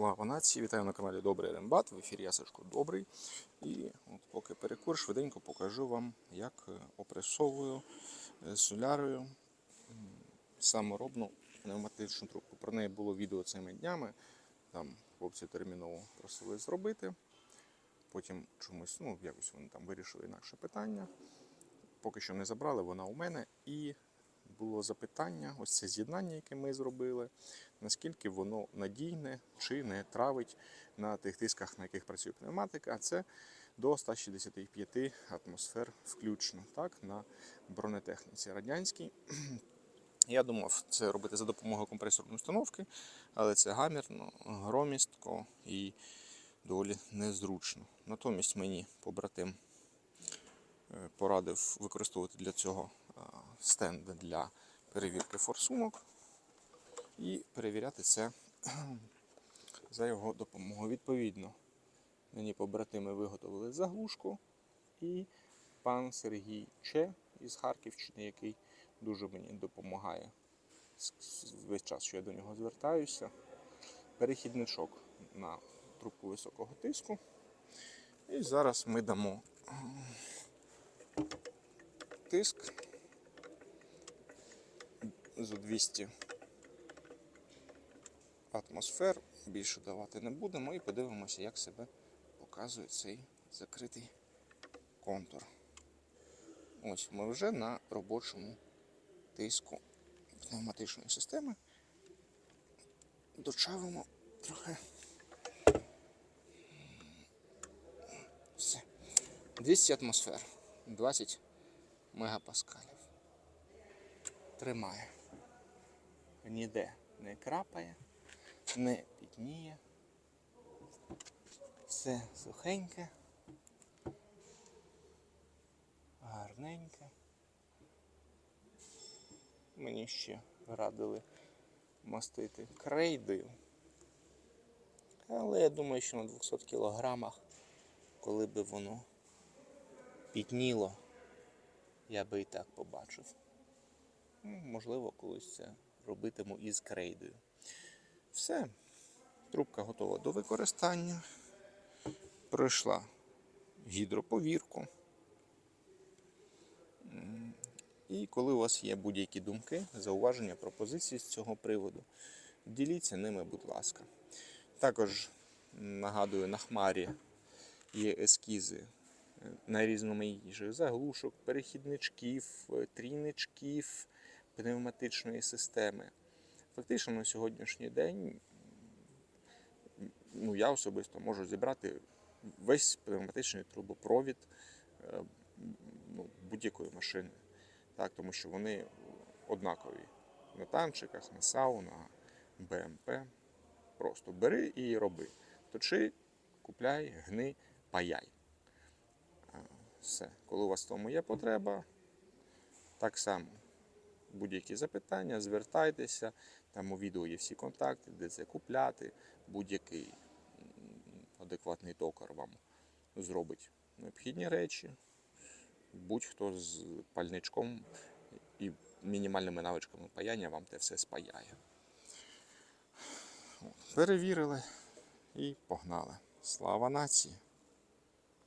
Слава нації! Вітаю на каналі Добрий Рембат. В ефірі я Сашко Добрий. І от поки перекур, швиденько покажу вам, як е, опресовую е, солярою саморобну пневматичну трубку. Про неї було відео цими днями. Там хлопці терміново просили зробити. Потім чомусь, ну, якось вони там вирішили інакше питання. Поки що не забрали, вона у мене. І було запитання, ось це з'єднання, яке ми зробили, наскільки воно надійне чи не травить на тих тисках, на яких працює пневматика. А це до 165 атмосфер включно, так, на бронетехніці радянській. Я думав це робити за допомогою компресорної установки, але це гамірно, громістко і доволі незручно. Натомість мені побратим е, порадив використовувати для цього е, стенд для перевірки форсунок і перевіряти це за його допомогою. Відповідно, мені побратими виготовили заглушку і пан Сергій Че із Харківщини, який дуже мені допомагає весь час, що я до нього звертаюся. Перехідничок на трубку високого тиску. І зараз ми дамо тиск за 200 атмосфер. Більше давати не будемо і подивимося, як себе показує цей закритий контур. Ось ми вже на робочому тиску пневматичної системи. Дочавимо трохи. Все. 200 атмосфер. 20 мегапаскалів. Тримає. Ніде не крапає, не пітніє. Все сухеньке. Гарненьке. Мені ще радили мастити крейдою. Але я думаю, що на 200 кілограмах, коли би воно пітніло, я би і так побачив. Ну, Можливо, колись це робитиму із крейдою. Все, трубка готова до використання. Пройшла гідроповірку. І коли у вас є будь-які думки, зауваження, пропозиції з цього приводу, діліться ними, будь ласка. Також нагадую, на хмарі є ескізи е, найрізноманітніших заглушок, перехідничків, е, трійничків пневматичної системи. Фактично на сьогоднішній день ну, я особисто можу зібрати весь пневматичний трубопровід е, ну, будь-якої машини. Так, тому що вони однакові на танчиках, на САУ, БМП. Просто бери і роби. Точи, купляй, гни, паяй. Все. Коли у вас в тому є потреба, так само будь-які запитання, звертайтеся. Там у відео є всі контакти, де це купляти. Будь-який адекватний токар вам зробить необхідні речі. Будь-хто з пальничком і мінімальними навичками паяння вам те все спаяє. Перевірили і погнали. Слава нації!